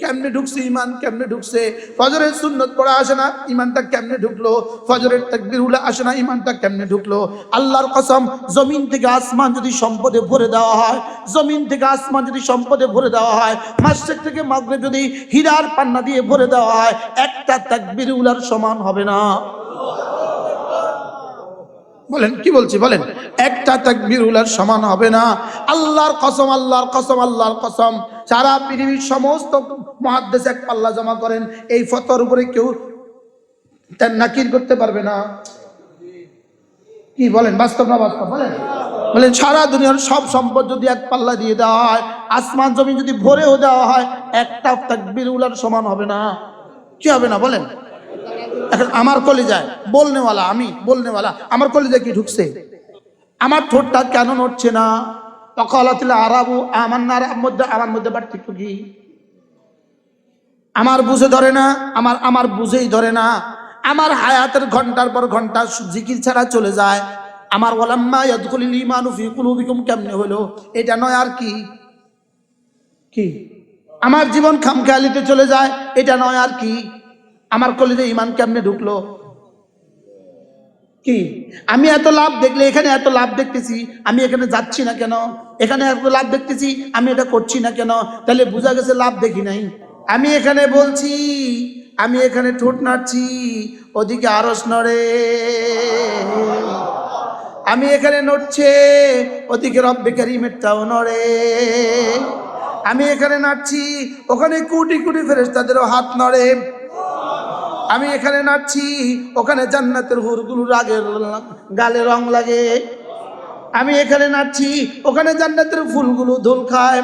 কেমনে ঢুকছে ঈমান, কেমনে ঢুকছে? ফজরের সুন্নত পড়া আসে না, ঈমানটা কেমনে ঢুকলো? ফজরের তাকবীর উলা আসে না, ঈমানটা কেমনে ঢুকলো? আল্লাহর কসম, জমিন থেকে আসমান যদি সম্পদে ভরে দেওয়া হয়, জমিন থেকে আসমান যদি সম্পদে ভরে দেওয়া হয় মাসের থেকে মাগরিব যদি হীরার পান্না দিয়ে ভরে দেওয়া হয়, একটা তাকবীর উলার সমান হবে না। বলেন, কি বলছি, বলেন। একটা তাকবীর উলার সমান হবে না। আল্লাহর কসম আল্লাহর কসম আল্লাহর কসম। সারা পৃথিবীর সমস্ত মহাদ্দেশ এক পাল্লা জমা করেন। এই ফতোর উপরে কেউ তার নাকির করতে পারবে না। কি বলেন, বাস্তব না বাস্তব? বলেন। বলেন, সারা দুনিয়ার সব সম্পদ যদি এক পাল্লা দিয়ে দেওয়া হয়, আসমান জমি যদি ভরেও দেওয়া হয়, একটা তাকবীর উলার সমান হবে না। কি হবে না, বলেন। আমার কলেজায়, বলনেওয়ালা, আমি, বলনেওয়ালা, আমার কলেজায় কি ঢুকছে? আমার ঠোঁটটা কেন নড়ছে না? অকালাতিল আরাবু আমার না মধ্যে, আমার মধ্যে পার্থক্য কি আমার বুঝে ধরে না, আমার আমার বুঝেই ধরে না। আমার হায়াতের ঘণ্টার পর ঘণ্টা জিকির ছাড়া চলে যায়। আমার ওলাম্মা ইয়াদখুলিল ঈমানু ফি কুলুবিকুম কেমনে হলো? এটা নয় আর কি? কি? আমার জীবন খামখেয়ালিতে চলে যায়, এটা নয় আর কি? আমার কলেজে ইমান কেমনে ঢুকলো? কি? আমি এত লাভ দেখলে, এখানে এত লাভ দেখতেছি, আমি এখানে যাচ্ছি না কেন? এখানে এত লাভ দেখতেছি, আমি এটা করছি না কেন? তাহলে বোঝা গেছে লাভ দেখি নাই। আমি এখানে বলছি, আমি এখানে ঠোঁট নাড়ছি, ওদিকে আরস নড়ে। আমি এখানে নড়ছে, ওদিকে রব্বে কারিমেরটাও নড়ে। আমি এখানে নাচছি ওখানে কুটি কুটি ফেরেস তাদেরও হাত নড়ে। আমি এখানে নাচছি, ওখানে জান্নাতের হুরগুলোর আগে গালে রং লাগে। আমি এখানে নাচছি, ওখানে জান্নাতের ফুলগুলো ধুল খায়।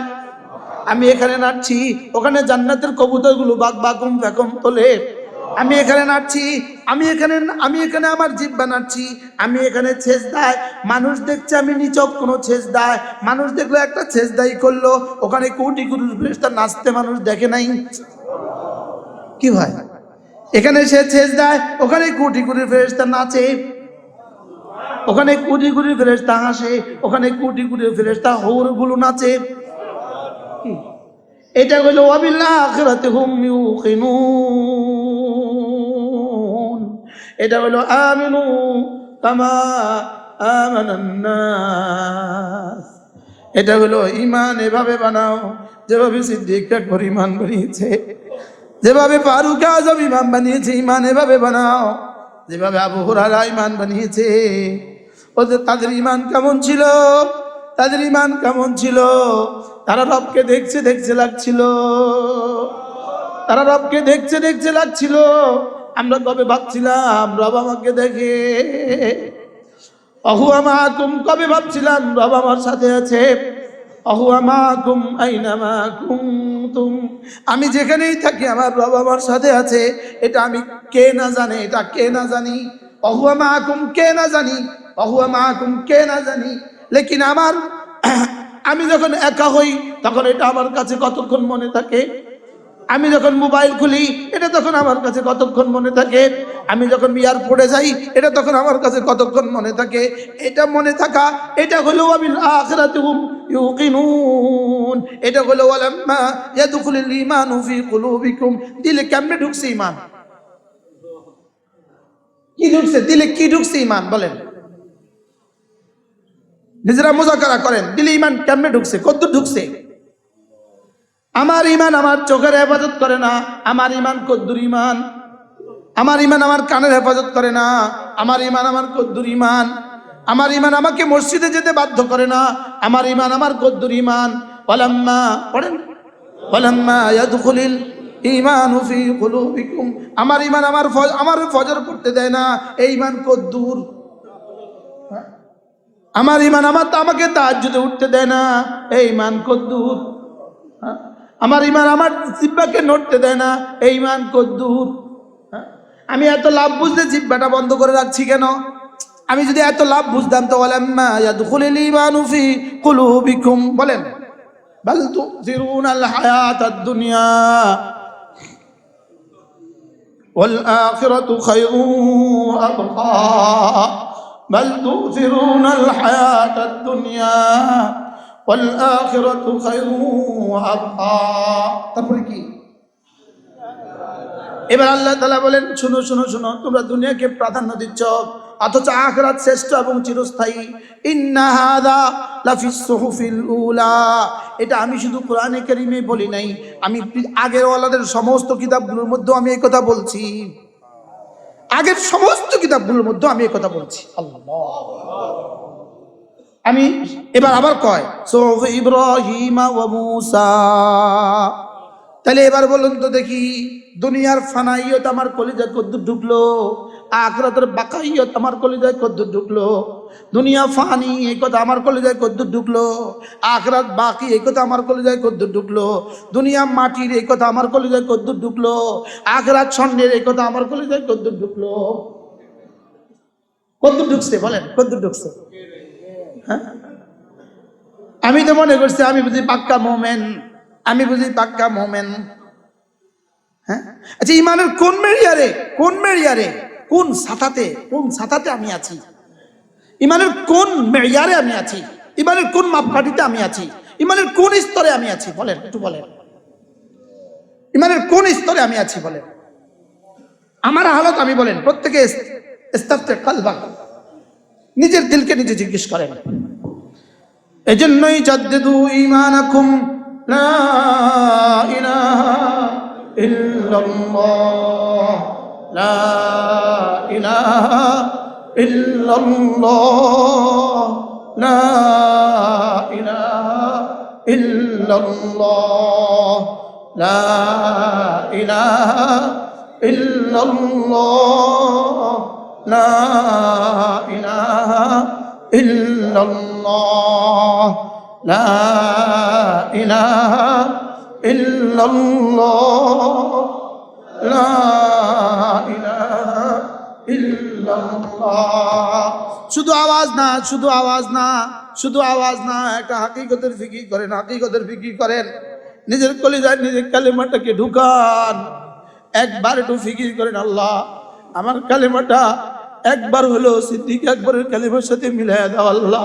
আমি এখানে নাচছি, ওখানে জান্নাতের কবুতরগুলো বাগ বাকুম ফেকম তোলে। আমি এখানে নাচছি, আমি এখানে আমি এখানে আমার জিব্বা নাচছি, আমি এখানে ছেজ দেয়। মানুষ দেখছে আমি নিচক কোনো ছেজ দেয়। মানুষ দেখল একটা ছেজ দায়ী করল। ওখানে কোটি কোটি ফেরেশতা নাচতে মানুষ দেখে নাই। কি ভাই? এখানে সে ছেজ দেয় ওখানে কোটি কোটি ফেরেশতা নাচে, ওখানে কোটি কোটি ফেরেশতা হাসে, ওখানে কোটি কোটি ফেরেশতা হৌরগুলো নাচে? এটা ওয়াবিল্লাহ আখিরাতে এটা হইল আমিনু কামা এটা হলো ইমান এভাবে বানাও, যেভাবে সিদ্দিক আকবর ইমান বানিয়েছে। যেভাবে ফারুক আজম ইমান বানিয়েছে, ইমান এভাবে বানাও। যেভাবে আবু হুরারা ইমান বানিয়েছে ওদের তাদের ইমান কেমন ছিল? তাদের ইমান কেমন ছিল? তারা রবকে দেখছে দেখছে লাগছিল। তারা রবকে দেখছে দেখছে লাগছিল। আমরা কবে ভাবছিলাম, রব আমাকে দেখে। অহু আমাকুম, কবে ভাবছিলাম, রব আমার সাথে আছে? আমি যেখানেই থাকি, আমার রব আমার সাথে আছে। এটা আমি কে না জানে, এটা কে না জানি? অহুয়া আমাকুম কে না জানি? অহুয়া আমাকুম কে না জানি? লেকিন আমার, আমি যখন একা হই, তখন এটা আমার কাছে কতক্ষণ মনে থাকে? আমি যখন মোবাইল খুলি, এটা তখন আমার কাছে কতক্ষণ মনে থাকে? আমি যখন এয়ারপোর্টে যাই, এটা তখন আমার কাছে কতক্ষণ মনে থাকে? এটা মনে থাকা, এটা হলো ইউকিনুন। এটা হলো ওয়ালাম্মা দিলে কেমনে ঢুকছে ঈমান? কি ঢুকছে? দিলে কি ঢুকছে ঈমান? বলেন। নিজেরা মোজাকারা করেন। দিলে ঈমান কেমনে ঢুকছে? কত ঢুকছে? আমার ইমান আমার চোখের হেফাজত করে না। আমার ইমান কদ্দুর ইমান। আমার ইমান আমার কানের হেফাজত করে না। আমার ইমান আমার কদ্দুর ইমান। আমার ইমান আমাকে মসজিদে যেতে বাধ্য করে না। আমার ইমান আমার কদ্দুর ইমান। ওলাম্মা পড়েন। ওলাম্মা ইয়াদখুলিল ঈমানু ফি কুলুবিকুম। আমার ইমান আমার আমার ফজর পড়তে দেয় না। এই ইমান কদ্দুর। হ্যাঁ? আমার ইমান আমার আমাকে তাহাজ্জুদে উঠতে দেয় না। এই ইমান কদ্দুর? আমার ইমান আমার জিব্বাকে নড়তে দেয় না এই ইমান কদ্দুর হ্যাঁ? আমি এত লাভ বুঝতে জিব্বাটা বন্ধ করে রাখছি কেন আমি যদি এত লাভ বুঝতাম তো ওয়ালাম্মা ইয়াদখুলুল ঈমানু ফি কুলুবিকুম বলেন বাল তুযিরুনাল হায়াতাদ দুনিয়া والآخرة خير وأبقى بل تؤثرون الحياة الدنيا والآخرة خير وأبقى তারপরে কি? এবার আল্লাহ তালা বলেন, শুনো শুনো শুনো, তোমরা দুনিয়াকে প্রাধান্য দিচ্ছ, অথচ আখরাত শ্রেষ্ঠ এবং চিরস্থায়ী। ইন্না হাদা লাফিস সুহুফিল উলা। এটা আমি শুধু কোরআনে কারিমে বলি নাই, আমি আগের ওয়ালাদের সমস্ত কিতাবগুলোর মধ্যে আমি এই কথা বলছি। আগের সমস্ত কিতাবগুলোর মধ্যে আমি এই কথা বলছি। আল্লাহ। আমি এবার আবার কয়, সোফ ইব্রাহিম মুসা। তাহলে এবার বলুন তো দেখি, দুনিয়ার ফানাইয়ত আমার কলিজায় কদ্দুর ঢুকলো, আখরাতের বাকাইয়ত আমার কলিজায় কদ্দুর ঢুকলো, দুনিয়া ফানি এই কথা আমার কলিজায় কদ্দুর ঢুকলো, আখরাত বাকি এই কথা আমার কলিজায় কদ্দুর ঢুকলো, দুনিয়া মাটির এই কথা আমার কলিজায় কদ্দুর ঢুকলো, আখরাত স্বর্ণের এই কথা আমার কলিজায় কদ্দুর ঢুকলো। কদ্দুর ঢুকছে, বলেন, কদ্দুর ঢুকছে। হ্যাঁ? আমি তো মনে করছি আমি বুঝি পাক্কা মোমেন, আমি বুঝি পাক্কা মোমেন। হ্যাঁ? আচ্ছা ইমানের কোন মেরিয়ারে কোন মেরিয়ারে, কোন সাথাতে কোন সাথাতে আমি আছি? ইমানের কোন মেরিয়ারে আমি আছি? ইমানের কোন মাপকাঠিতে আমি আছি? ইমানের কোন স্তরে আমি আছি? বলেন, একটু বলেন। ইমানের কোন স্তরে আমি আছি? বলেন। আমার হালত আমি বলেন, প্রত্যেকে স্তরতে কালবা নিজের দিলকে নিজে জিজ্ঞেস করেন। এজন্যই জাদ্দিদু ঈমানাকুম লা ইলাহা ইল্লাল্লাহ। লা ইলাহা লা ইলাহা ইল্লাল্লাহ। লা ইলাহা ইল্লাল্লাহ। লা ইলাহা ইল্লাল্লাহ। শুধু আওয়াজ না, শুধু আওয়াজ না, শুধু আওয়াজ না, একটা হাকিকতের ফিকির করেন, হাকিকতের ফিকির করেন। নিজের কলিজায়, নিজের কালেমাটাকে ঢুকান। একবার একটু ফিকির করেন, আল্লাহ। আমার কালেমাটা একবার হলো সিদ্দিক, একবারের কালেমার সাথে মিলাই দাও আল্লাহ।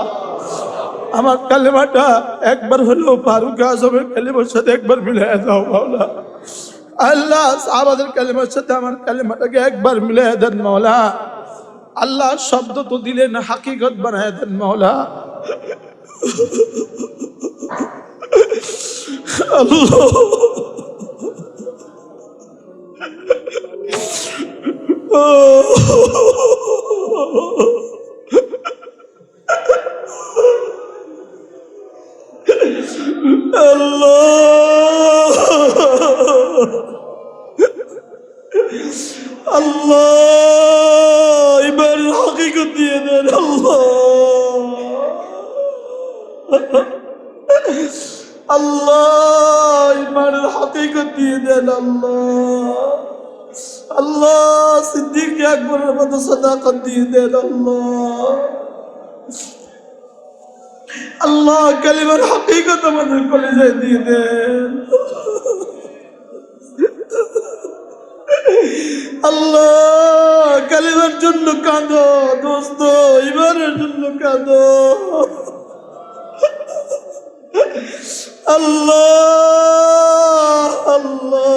আমার কালেমাটা একবার হলো ফারুক আজমের কালেমার সাথে একবার মিলাই দাও মাওলা। আল্লাহ, সাহাবাদের কালেমার সাথে আমার কালেমাটাকে একবার মিলাই দেন মাওলা। আল্লাহ শব্দ তো দিলেন, হাকিকত বানায় দেন মাওলা। আল্লাহ। আল্লাহ এবার হাকিকত দিয়ে দেন আল্লাহ আল্লাহ ইমানের হাকিকত দিয়ে দেন আল্লাহ আল্লাহ সিদ্দিক আকবরের মতো সদাকত দিয়ে দেন আল্লাহ। আল্লাহ কালিমার হাকিকত আমাদের কলেজে দিয়ে দেন। আল্লাহ কালিমার জন্য কাঁদো, দোস্ত, ইমানের জন্য কাঁদো। আল্লাহ আল্লাহ।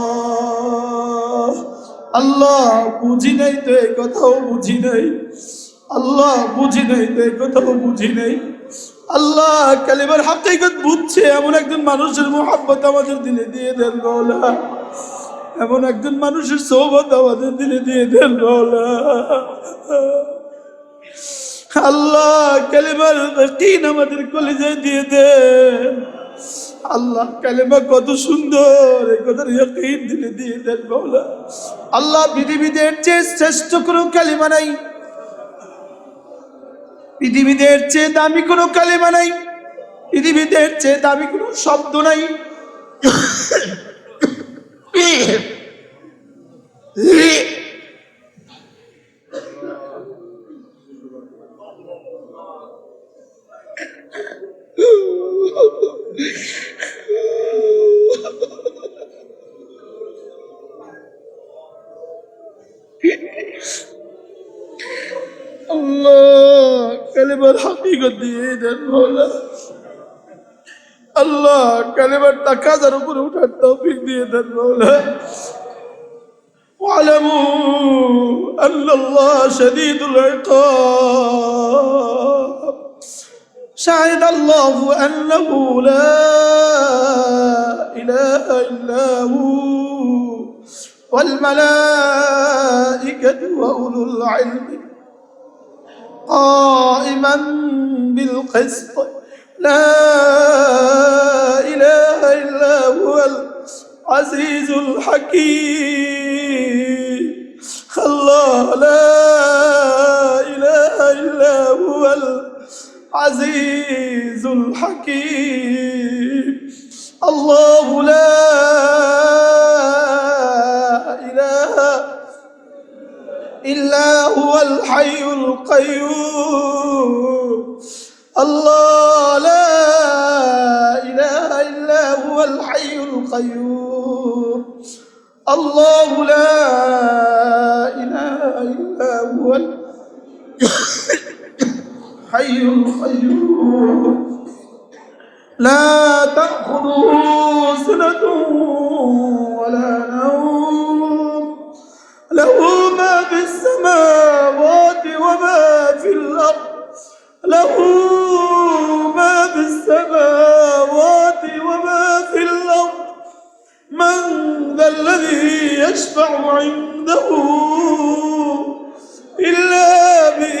আল্লাহ বুঝি নাই তো এই কথাও বুঝি নাই। আল্লাহ বুঝি নাই তো এই কথাও বুঝি নাই। আল্লাহ কালিমার হাকিকত বুঝছে, এমন একজন মানুষের মোহাব্বত আমাদের দিলে দিয়ে দেন বলা এমন একজন মানুষের সৌবত আমাদের দিলে দিয়ে দেন বলা আল্লাহ কালিমার কিন আমাদের কলেজে দিয়ে দেন। আল্লাহ কালেমা কত সুন্দর এই কথার ইয়াকিন দিলে দিয়ে দেন মাওলা আল্লাহ পৃথিবীতে এর চেয়ে শ্রেষ্ঠ কোনো কালিমা নাই পৃথিবীতে এর চেয়ে দামি কোনো কালিমা নাই পৃথিবীতে এর চেয়ে দামি কোনো শব্দ নাই আল্লাহ কালেমার হাকিকত দিয়ে দেন মৌলা আল্লাহ কালেমার টাকা যার উপরে উঠার তৌফিক দিয়ে দেন মৌলা واعلموا أن الله شديد العقاب شهد الله أنه لا إله إلا هو والملائكة وأولو العلم قائما بالقسط. لا إله إلا هو العزيز الحكيم. الله لا إله إلا هو العزيز الحكيم. الله لا إله إلا هو الحي القيوم. الله لا إله إلا هو الحي القيوم. الله لا إله إلا هو الحي القيوم لا تأخذه سنة ولا نوم. له ما في السماوات وما في الأرض. له ما في السماوات وما في الأرض. من ذا الذي يشفع عنده إلا بإذنه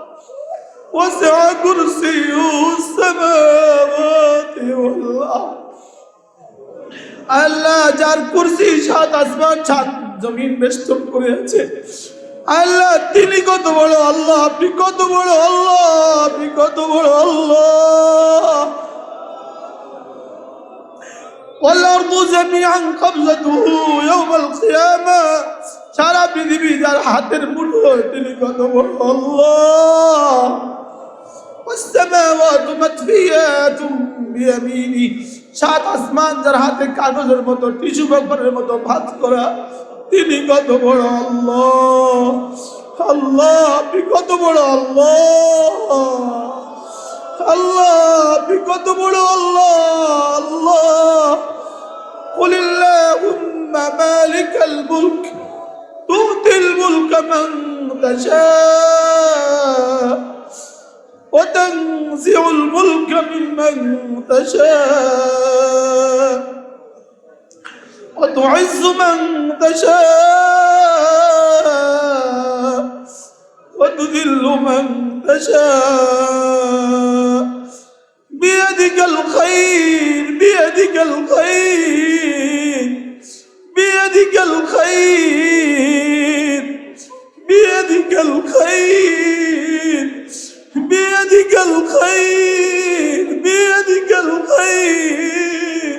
وسع كرسيه السماوات والأرض আল্লাহ যার কুরসি সাত আসমান সাত জমিন বেষ্টন করে আছে আল্লাহ তিনি কত বড় আল্লাহ আপনি কত বড় আল্লাহ আপনি কত বড় আল্লাহ والأرض جميعا قبضته يوم القيامة সারা পৃথিবী যার হাতের মুঠোয় তিনি কত বড় আল্লাহ والسماوات مطفيات بيمينه সাত আসমান যার হাতে কাগজের মতো টিস্যু পেপারের মতো ভাত করা তিনি কত বড় আল্লাহ আল্লাহ আপনি কত বড় আল্লাহ আল্লাহ আপনি কত বড় আল্লাহ আল্লাহ قل اللهم مالك الملك تؤتي الملك من تشاء وتنزع الملك ممن تشاء. وتعز من تشاء. وتذل من تشاء. بيدك الخير بيدك الخير. بيدك الخير بيدك الخير. بيدك الخير بيدك الخير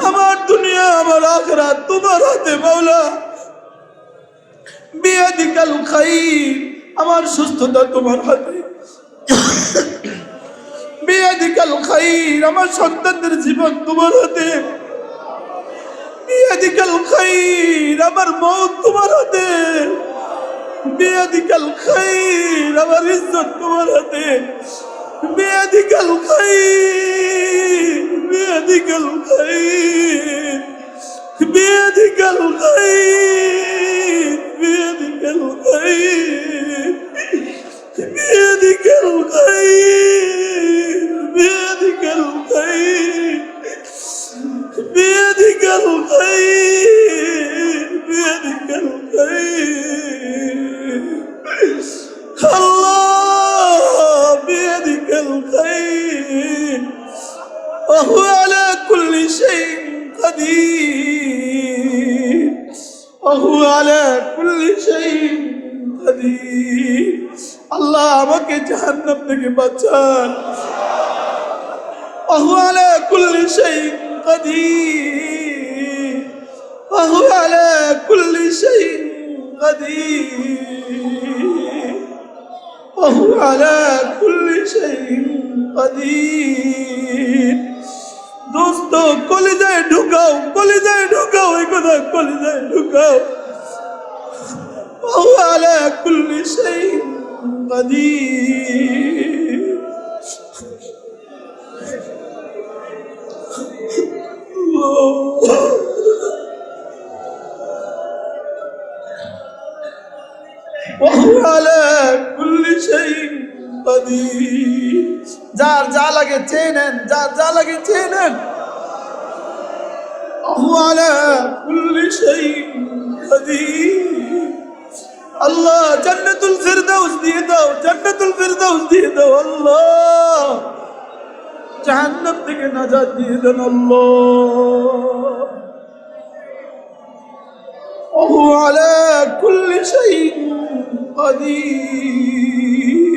আমার দুনিয়া আমার আখরাত তোমার হাতে মাওলা বিয়াদিকাল খাইর আমার সুস্থতা তোমার হাতে বিয়াদিকাল খাইর আমার সন্তানদের জীবন তোমার হাতে বিয়াদিকাল খাইর আমার মৌত তোমার হাতে বিয়াদিকাল খাইর আমার ইজ্জত তোমার হাতে বিয়াদিকাল খাইর বিয়াদিকাল খাইর বিয়াদিকাল খাইর বিয়াদিকাল খাইর বিয়াদিকাল খাইর বিয়াদিকাল খাইর بيدك الخير بيدك الخير الله بيدك الخير وهو على كل شيء قدير وهو على كل شيء قدير আল্লাহ আমাকে জাহান্নাম থেকে বাঁচান وهو على كل شيء قدير وهو على كل شيء قدير وهو على كل شيء قدير দোস্ত কলিজায় ঢুকাও কলিজায় ঢুকাও এই কথা কলিজায় ঢুকাও وهو على كل شيء قدير যার যা লাগে চেয়ে নেন যার যা লাগে চেয়ে নেন وهو على كل شيء قدير আল্লাহ জান্নাতুল ফিরদাউস দিয়ে দাও জান্নাতুল ফিরদাউস দিয়ে দাও আল্লাহ জাহান্নাম থেকে নাজাত দিয়ে দেন আল্লাহ وهو على كل شيء قدير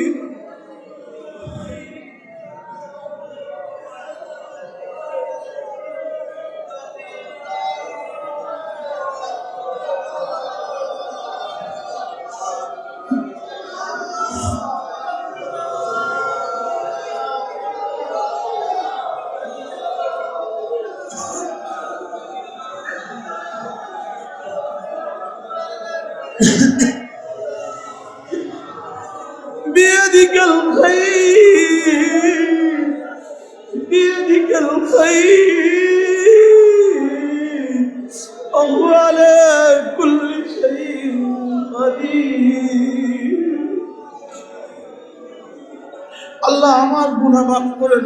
গুনাহ মাফ করে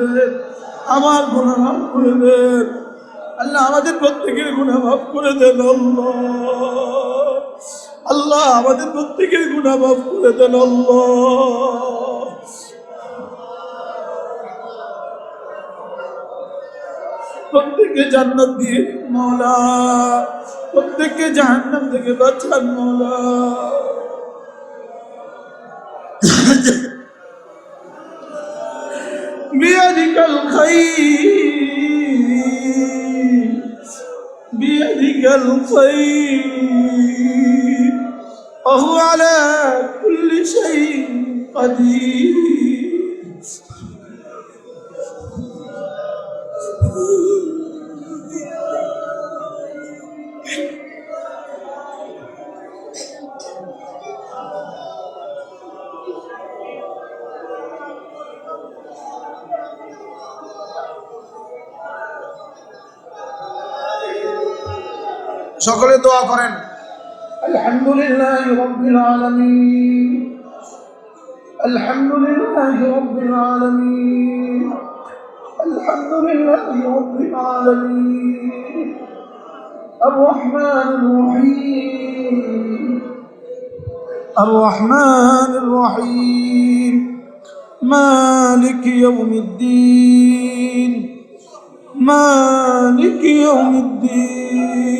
আমার গুনাহ মাফ করে দেন। আল্লাহ আমাদের প্রত্যেকের গুণা মাফ করে দেন, আল্লাহ। আমাদের প্রত্যেকের গুণা মাফ করে দেন, আল্লাহ। প্রত্যেককে জান্নাত দিয়ে মৌলা প্রত্যেককে জাহান্নাম থেকে বাঁচান মৌলা بيدك الخير بيدك الخير. وهو على كل شيء قدير. সকলে দোয়া করেন আলহামদুলিল্লাহ রব্বিল আলামিন আলহামদুলিল্লাহ রব্বিল আলামিন আলহামদুলিল্লাহ রব্বিল আলামিন الرحمن الرحيم الرحمن الرحيم مالك يوم الدين مالك يوم الدين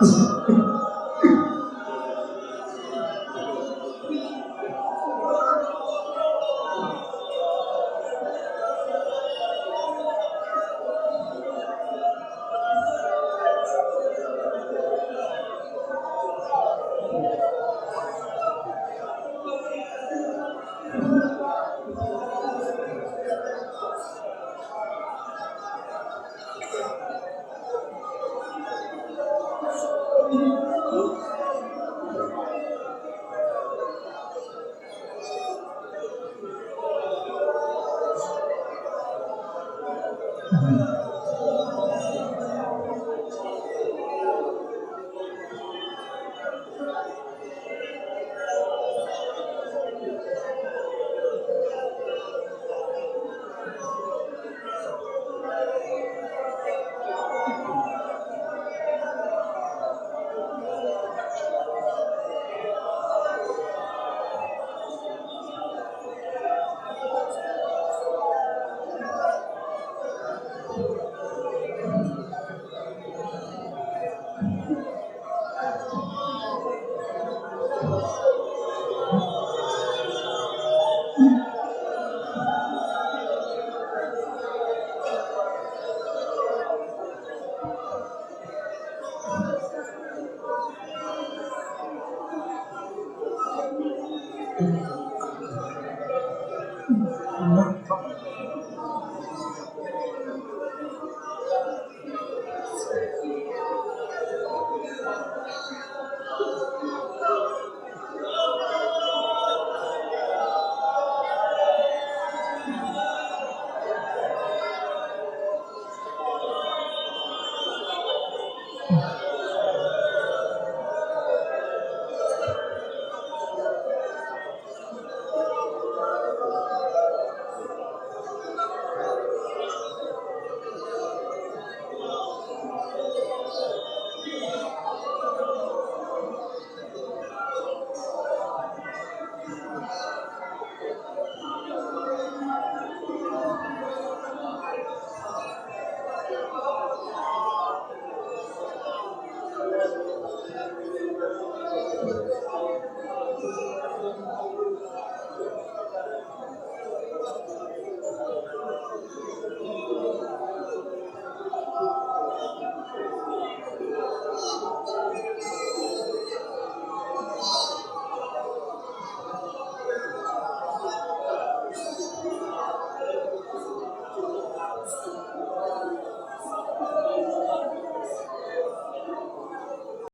thank Thank you.